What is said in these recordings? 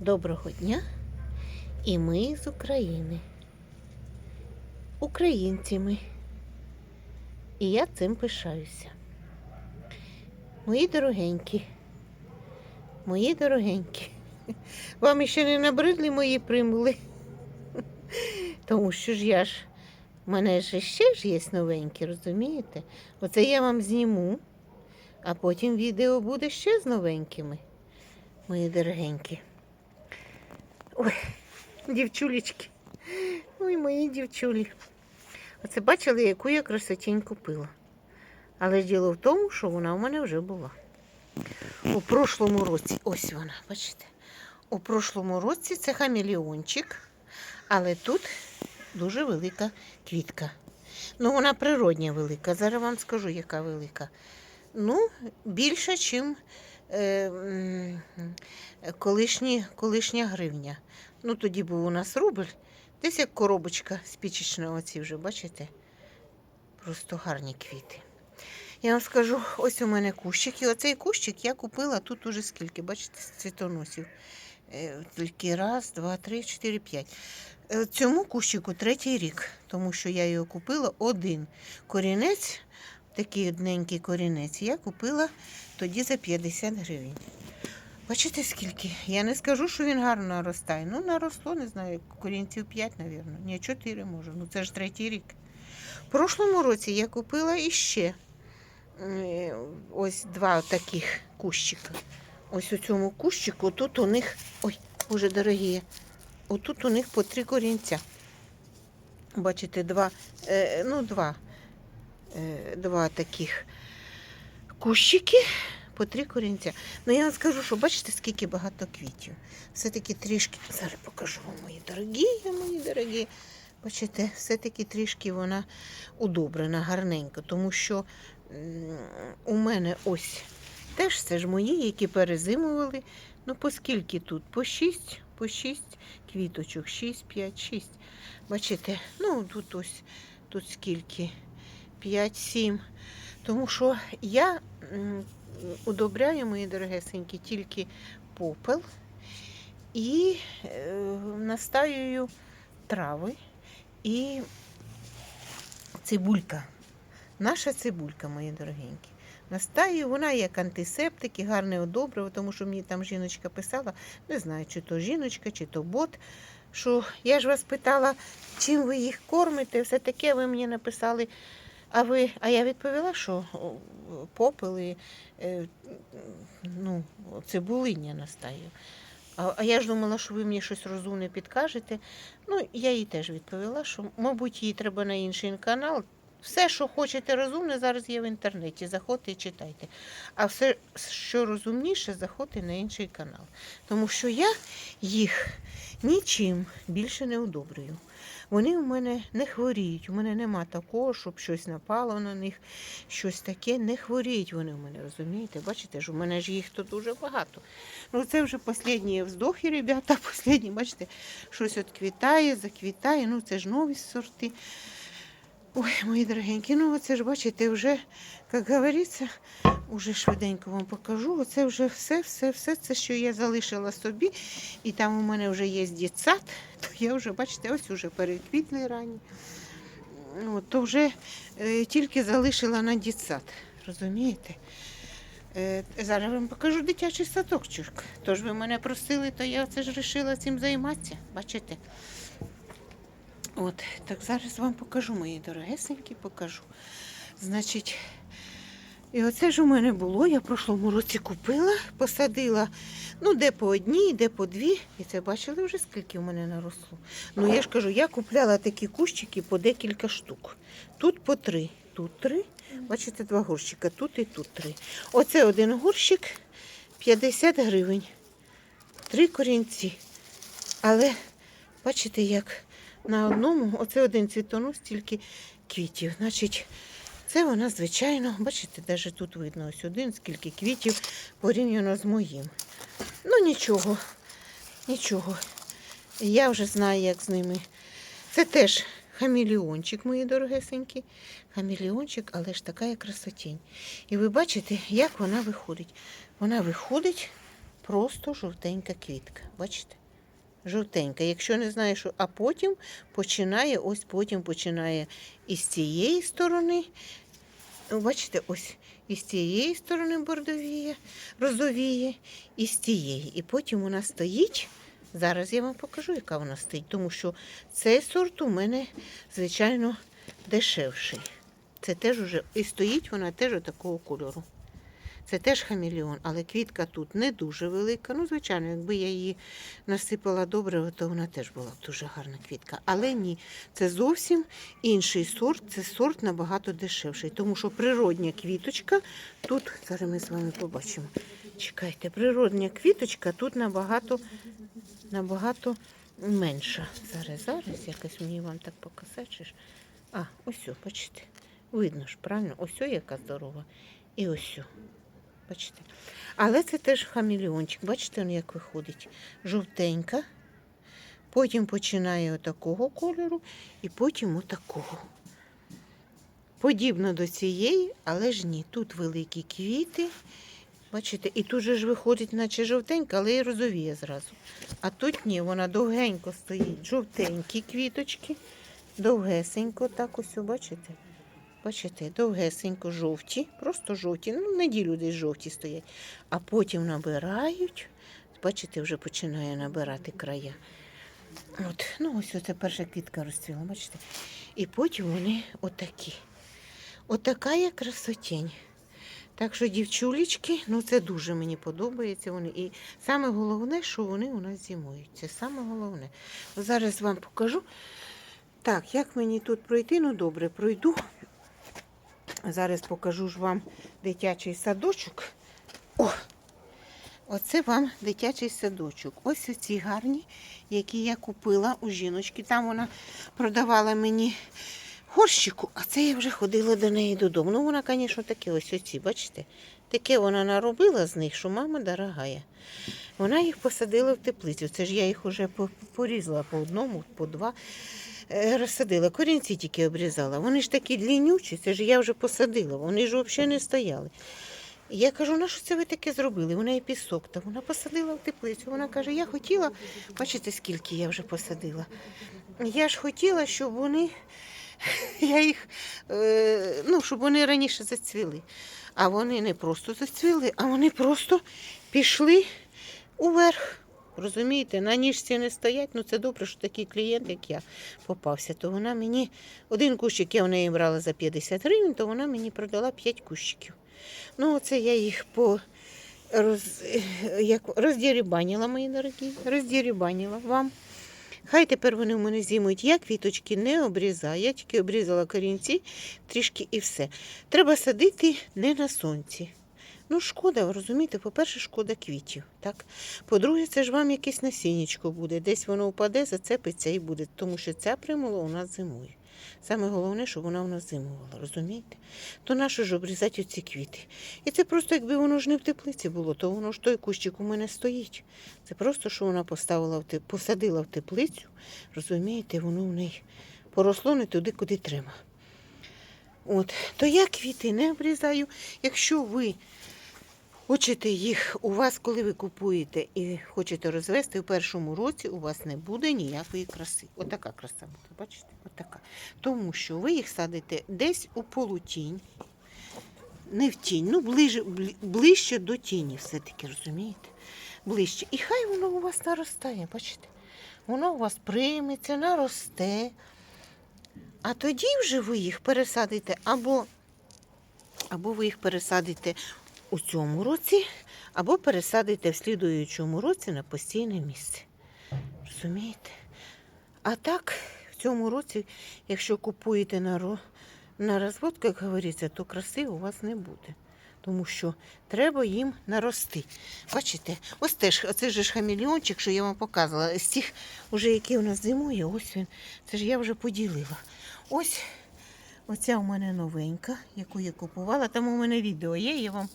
Доброго дня! І ми з України. Українці ми. І я цим пишаюся. Мої дорогенькі, мої дорогенькі, вам ще не набридли мої примули. Тому що ж я ж, в мене ж ще ж є новенькі, розумієте? Оце я вам зніму, а потім відео буде ще з новенькими, мої дорогенькі. Ой, дівчулечки. Ой, мої дівчулі. Оце бачили, яку я красотінь купила. Але діло в тому, що вона у мене вже була. У прошлому році, ось вона, бачите? У прошлому році це хамелеончик, але тут дуже велика квітка. Ну, вона природня велика. Зараз вам скажу, яка велика. Ну, більше, ніж колишні, колишня гривня. Ну, тоді був у нас рубль. Десь як коробочка спічечна, оці вже, бачите? Просто гарні квіти. Я вам скажу, ось у мене кущик. І оцей кущик я купила тут уже скільки, бачите, з цвітоносів. Е, Тільки раз, два, три, чотири, п'ять. Е, Цьому кущику третій рік, тому що я його купила один корінець, такий одненький корінець, я купила тоді за 50 гривень. Бачите, скільки? Я не скажу, що він гарно наростає. Ну, наросло, не знаю, корінців 5, мабуть. Ні, 4 може. Ну це ж третій рік. В прошлому році я купила іще ось два таких кущика. Ось у цьому кущику тут у них. Ой, боже дорогі. Отут у них по три корінця. Бачите, два, е, ну, два, е, два таких кущики по три корінця. Ну я вам скажу, що бачите, скільки багато квітів. Все-таки трішки, зараз покажу вам, мої дорогі, мої дорогі. Бачите, все-таки трішки вона удобрена, гарненько, тому що у мене ось теж це ж мої, які перезимували. Ну, по скільки тут? По 6, по 6 квіточок, 6, 5, 6. Бачите, ну тут ось тут скільки? 5, 7. Тому що я удобряю, мої дорогесенькі, тільки попел і е, настаюю трави і цибулька. Наша цибулька, мої дорогенькі. Настаю, вона як антисептик і гарне одобриво, тому що мені там жіночка писала, не знаю, чи то жіночка, чи то бот. Що я ж вас питала, чим ви їх кормите, все таке ви мені написали. А ви, а я відповіла, що попел і ну, цибулиння настаю. А, а я ж думала, що ви мені щось розумне підкажете. Ну, я їй теж відповіла, що, мабуть, їй треба на інший канал. Все, що хочете розумне, зараз є в інтернеті. Заходьте і читайте. А все, що розумніше, заходьте на інший канал. Тому що я їх нічим більше не одобрюю. Вони у мене не хворіють. У мене нема такого, щоб щось напало на них, щось таке. Не хворіють вони у мене, розумієте? Бачите ж, у мене ж їх тут дуже багато. Ну, це вже останні вздохи, ребята, останні, бачите, щось от квітає, заквітає. Ну, це ж нові сорти. Ой, мої дорогенькі, ну оце ж бачите, вже, як говориться, уже швиденько вам покажу. Оце вже все, все, все, це, що я залишила собі. І там у мене вже є дітсад, то я вже, бачите, ось уже переквітли ранні. От, то вже е, тільки залишила на дітсад. Розумієте? Е, зараз вам покажу дитячий садочок. Тож ви мене просили, то я це ж вирішила цим займатися. Бачите? От, так зараз вам покажу, мої дорогесенькі, покажу. Значить, і оце ж у мене було. Я в прошлому році купила, посадила, ну, де по одній, де по дві. І це бачили вже, скільки в мене наросло. Ну, я ж кажу, я купляла такі кущики по декілька штук. Тут по три, тут три. Бачите, два горщика, тут і тут три. Оце один горщик 50 гривень. Три корінці. Але бачите, як на одному, оце один цвітонос, тільки квітів. Значить, це вона, звичайно, бачите, навіть тут видно ось один, скільки квітів порівняно з моїм. Ну нічого, нічого. Я вже знаю, як з ними. Це теж хамелеончик, мої дорогесенькі. Хамелеончик, але ж така красотінь. І ви бачите, як вона виходить. Вона виходить Просто жовтенька квітка. Бачите? Жовтенька. Якщо не знаєш, а потім починає, ось потім починає із цієї сторони. Бачите, ось із цієї сторони бордовіє, розовіє, і з цієї. І потім вона стоїть. Зараз я вам покажу, яка вона стоїть, тому що цей сорт у мене, звичайно, дешевший. Це теж уже і стоїть вона теж такого кольору. Це теж хамелеон, але квітка тут не дуже велика. Ну, звичайно, якби я її насипала добре, то вона теж була б дуже гарна квітка. Але ні, це зовсім інший сорт, це сорт набагато дешевший, тому що природня квіточка тут, зараз ми з вами побачимо. Чекайте, природня квіточка тут набагато, набагато менша. Зараз, зараз якось мені вам так показати. А, ось, бачите. Видно ж, правильно? Ось яка здорова. І ось. Бачите? Але це теж хамелеончик. Бачите, як виходить? Жовтенька. Потім починає отакого кольору і потім отакого. Подібно до цієї, але ж ні. Тут великі квіти. Бачите, і тут же ж виходить, наче жовтенька, але і розовіє зразу. А тут ні, вона довгенько стоїть. Жовтенькі квіточки. Довгесенько, так ось, бачите? Бачите, довгесенько жовті, просто жовті. Ну, неділю десь жовті стоять. А потім набирають. Бачите, вже починає набирати края. От, ну ось оце перша квітка розцвіла, бачите? І потім вони отакі. Отака є красотень. Так що, дівчулечки, ну це дуже мені подобається. Вони. І саме головне, що вони у нас зимують. Це саме головне. Зараз вам покажу. Так, як мені тут пройти? Ну добре, пройду. Зараз покажу ж вам дитячий садочок. О! Оце вам дитячий садочок. Ось оці гарні, які я купила у жіночки. Там вона продавала мені горщику, а це я вже ходила до неї додому. Ну, вона, звісно, таке ось оці, бачите? Таке вона наробила з них, що мама дорогая. Вона їх посадила в теплицю. Це ж я їх вже порізала по одному, по два. Е, Розсадила, корінці тільки обрізала. Вони ж такі длінючі, це ж я вже посадила, вони ж взагалі не стояли. Я кажу, на що це ви таке зробили? У неї пісок, та вона посадила в теплицю. Вона каже, я хотіла, бачите, скільки я вже посадила. Я ж хотіла, щоб вони, я їх, е, ну, щоб вони раніше зацвіли. А вони не просто зацвіли, а вони просто пішли уверх. Розумієте, на ніжці не стоять, ну це добре, що такий клієнт, як я, попався. То вона мені, один кущик я в неї брала за 50 гривень, то вона мені продала 5 кущиків. Ну, оце я їх по роз, як, роздірібанила, мої дорогі, роздірібанила вам. Хай тепер вони в мене зимують. Я квіточки не обрізаю, я тільки обрізала корінці трішки і все. Треба садити не на сонці. Ну, шкода, розумієте, по-перше, шкода квітів. Так? По-друге, це ж вам якесь насіннячко буде. Десь воно впаде, зацепиться і буде, тому що ця примула у нас зимує. Саме головне, щоб вона у нас зимувала, розумієте? То нащо ж обрізати оці квіти? І це просто, якби воно ж не в теплиці було, то воно ж той кущик у мене стоїть. Це просто, що вона поставила в те- посадила в теплицю, розумієте, воно в неї поросло не туди, куди треба. От, то я квіти не обрізаю. Якщо ви хочете їх, у вас, коли ви купуєте і хочете розвести, в першому році у вас не буде ніякої краси. Отака краса буде, бачите? Отака. Тому що ви їх садите десь у полутінь, не в тінь, ну ближче, ближче до тіні все-таки, розумієте? Ближче. І хай воно у вас наростає, бачите? Воно у вас прийметься, наросте. А тоді вже ви їх пересадите або, або ви їх пересадите у цьому році, або пересадите в слідуючому році на постійне місце. Розумієте? А так, в цьому році, якщо купуєте на, на розвод, як говориться, то краси у вас не буде. Тому що треба їм нарости. Бачите, ось теж, оце ж хамелеончик, що я вам показувала. З тих, уже, які у нас зимує, ось він. Це ж я вже поділила. Ось оця у мене новенька, яку я купувала. Там у мене відео є, я вам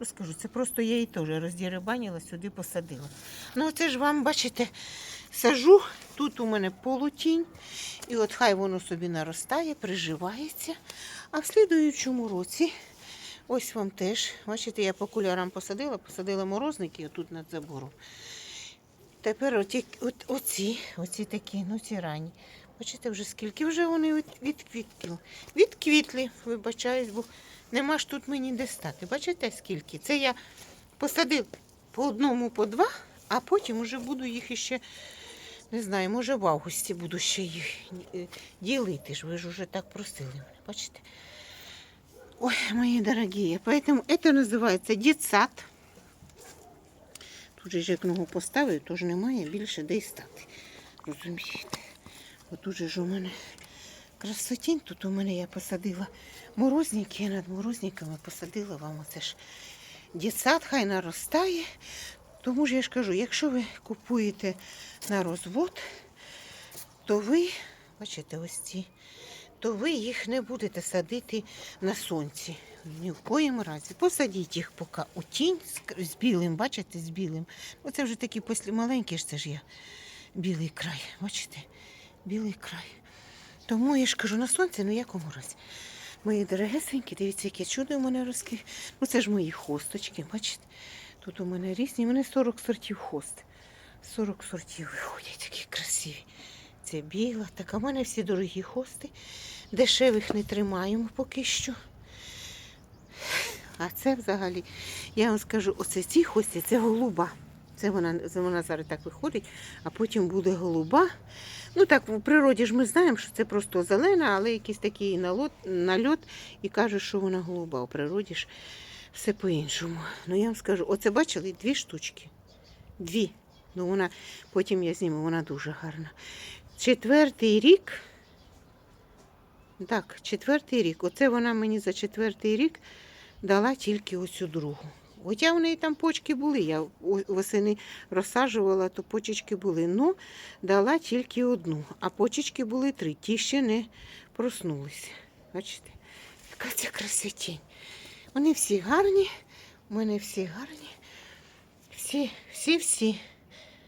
розкажу. Це просто я її теж роздірибанила, сюди посадила. Ну, це ж вам, бачите, сажу. Тут у мене полутінь. І от хай воно собі наростає, приживається. А в слідуючому році Ось вам теж. Бачите, я по кольорам посадила, посадила морозники отут над забором. Тепер оті, от, оці, оці такі, ну ці ранні. Бачите, вже скільки вже вони від, відквітли. Відквітлі, вибачаюсь, бо нема ж тут мені де стати. Бачите, скільки? Це я посадив по одному, по два, а потім вже буду їх іще, не знаю, може в августі буду ще їх е, ділити. ж. Ви ж уже так просили мене. Бачите? Ой, мои дорогие, поэтому это називається дітсад. Тут же як ногу поставив, то ж немає більше де й стати. Розумієте? Отут ж у мене красотінь, тут у мене я посадила морозники, я над морозниками посадила вам оце ж дітсад, хай наростає. Тому ж я ж кажу, якщо ви купуєте на розвод, то ви, бачите, ось ці, то ви їх не будете садити на сонці. Ні в коїм разі. Посадіть їх поки у тінь з, білим, бачите, з білим. Оце вже такі маленькі ж це ж я. Білий край. Бачите? Білий край. Тому я ж кажу, на сонці в якому разі. Мої дорогесенькі, дивіться, яке чудо у мене розквіт. Ну це ж мої хосточки, бачите? Тут у мене різні, у мене 40 сортів хост. 40 сортів виходять, такі красиві. Це біла, так, а в мене всі дорогі хости. Дешевих не тримаємо поки що. А це взагалі, я вам скажу, оце ці хості, це голуба. Це вона, це вона зараз так виходить, а потім буде голуба. Ну так, в природі ж ми знаємо, що це просто зелена, але якийсь такий налот, нальот і кажуть, що вона голуба. У природі ж все по-іншому. Ну я вам скажу, оце бачили дві штучки. Дві. Ну вона, потім я зніму, вона дуже гарна. Четвертий рік. Так, четвертий рік. Оце вона мені за четвертий рік дала тільки оцю другу. Хоча в неї там почки були. Я восени розсаджувала, то почечки були. Ну, дала тільки одну, а почечки були три. Ті ще не проснулися. Бачите, яка це красотінь. Вони всі гарні, у мене всі гарні. Всі, всі, всі.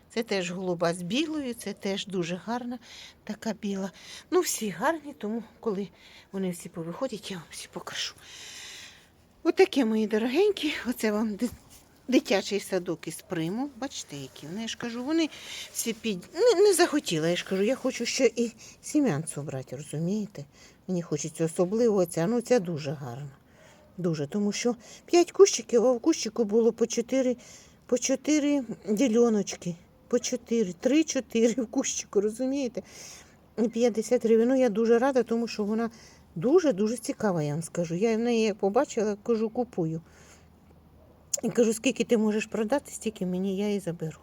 Це теж голуба з білою, це теж дуже гарна така біла. Ну, всі гарні, тому коли вони всі повиходять, я вам всі покажу. Отаке, мої дорогенькі, оце вам дитячий садок із приму. Бачите, які вони, я ж кажу, вони всі під... Не, не захотіла, я ж кажу, я хочу ще і сім'янцю брати, розумієте? Мені хочеться особливо ця, ну ця дуже гарна. Дуже, тому що 5 кущиків, а в кущику було по 4, по 4 діляночки. По 4, 3-4 в кущику, розумієте? І 50 гривень. Ну, я дуже рада, тому що вона дуже-дуже цікава, я вам скажу. Я в неї побачила, кажу, купую. І кажу, скільки ти можеш продати, стільки мені я і заберу.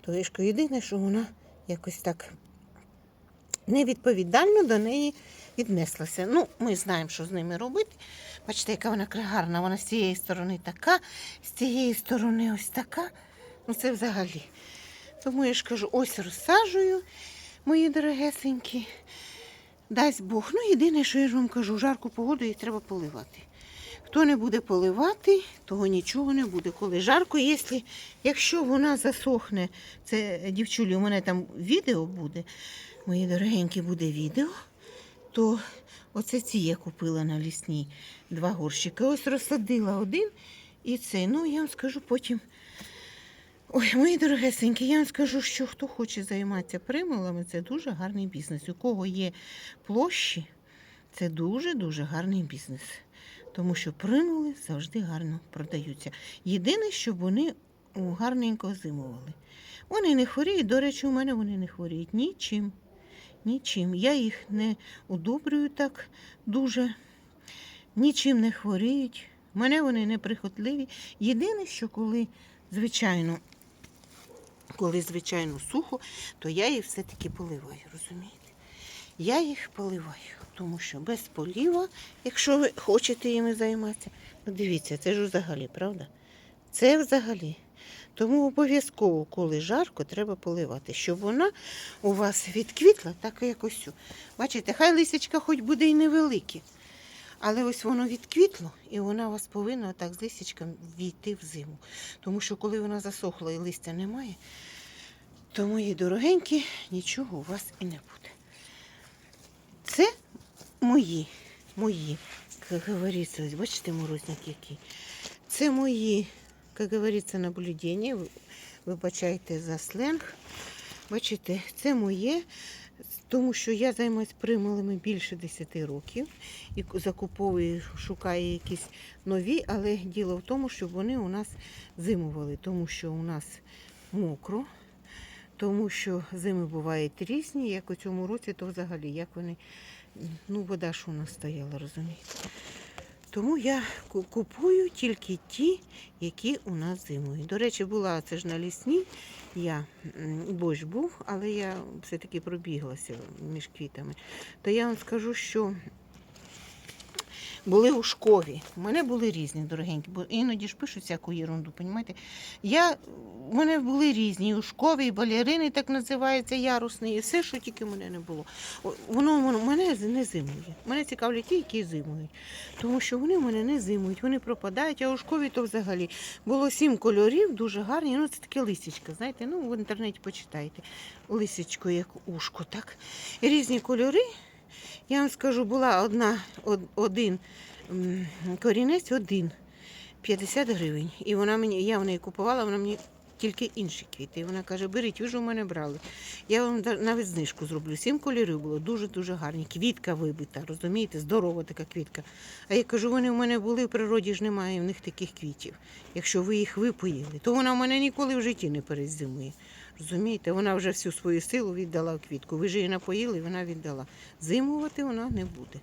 То я єдине, що вона якось так невідповідально до неї віднеслася. Ну, ми знаємо, що з ними робити. Бачите, яка вона гарна. Вона з цієї сторони така, з цієї сторони ось така. Ну, це взагалі. Тому я ж кажу, ось розсаджую, мої дорогесенькі. Дасть Бог. Ну, єдине, що я ж вам кажу, жарку погоду їх треба поливати. Хто не буде поливати, того нічого не буде. Коли жарко, якщо, вона засохне, це дівчулі, у мене там відео буде, мої дорогенькі, буде відео, то оце ці я купила на лісній два горщики. Ось розсадила один і цей. Ну, я вам скажу потім. Ой, мої дорогесенькі, я вам скажу, що хто хоче займатися примулами, це дуже гарний бізнес. У кого є площі, це дуже-дуже гарний бізнес. Тому що примули завжди гарно продаються. Єдине, щоб вони гарненько зимували. Вони не хворіють, до речі, у мене вони не хворіють нічим. Нічим. Я їх не удобрюю так дуже, нічим не хворіють. Мене вони неприхотливі. Єдине, що коли, звичайно, коли, звичайно, сухо, то я їх все-таки поливаю, розумієте? Я їх поливаю, тому що без поліва, якщо ви хочете їми займатися, ну дивіться, це ж взагалі, правда? Це взагалі. Тому обов'язково, коли жарко, треба поливати, щоб вона у вас відквітла, так як ось. цю. Бачите, хай лисячка хоч буде і невелике. Але ось воно відквітло, і вона у вас повинна так з листячком війти в зиму. Тому що коли вона засохла і листя немає, то мої дорогенькі, нічого у вас і не буде. Це мої, мої як говориться, бачите, морозник який. Це мої, як говориться, наблюдення. Вибачайте за сленг. Бачите, це моє, тому що я займаюся прималами більше 10 років і закуповую, шукаю якісь нові, але діло в тому, щоб вони у нас зимували, тому що у нас мокро, тому що зими бувають різні, як у цьому році, то взагалі як вони, ну вода ж у нас стояла, розумієте. Тому я купую тільки ті, які у нас зимують. До речі, була це ж на лісні. Я борщ був, але я все-таки пробіглася між квітами. То я вам скажу, що були у шкові. У мене були різні дорогенькі, бо іноді ж пишуть всяку ерунду, понімаєте? Я, у мене були різні, і у шкові, і балерини, так називається, ярусний, і все, що тільки в мене не було. Воно, воно мене не зимує. Мене цікавлять ті, які зимують. Тому що вони мене не зимують, вони пропадають, а у шкові то взагалі було сім кольорів, дуже гарні. Ну, це таке лисічка, знаєте, ну в інтернеті почитайте. Лисичко, як ушко, так? І різні кольори. Я вам скажу, була одна, один корінець, один 50 гривень. І вона мені, я в неї купувала, вона мені тільки інші квіти. І вона каже, беріть, ви ж у мене брали. Я вам навіть знижку зроблю. Сім кольорів було дуже-дуже гарні. Квітка вибита, розумієте, здорова така квітка. А я кажу, вони в мене були в природі ж немає в них таких квітів. Якщо ви їх випоїли, то вона в мене ніколи в житті не перезимує. Розумієте, вона вже всю свою силу віддала в квітку. Ви ж її напоїли, вона віддала. Зимувати вона не буде.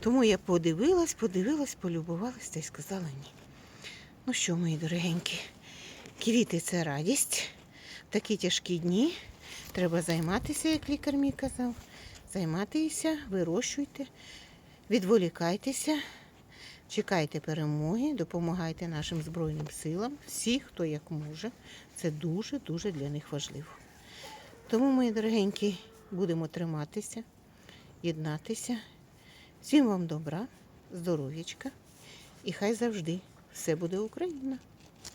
Тому я подивилась, подивилась, полюбувалась та й сказала ні. Ну що, мої дорогенькі, квіти це радість. Такі тяжкі дні треба займатися, як лікар мій казав. Займатися, вирощуйте, відволікайтеся, чекайте перемоги, допомагайте нашим Збройним силам, всі, хто як може. Це дуже-дуже для них важливо. Тому, мої дорогенькі, будемо триматися, єднатися. Всім вам добра, здоров'ячка і хай завжди все буде Україна.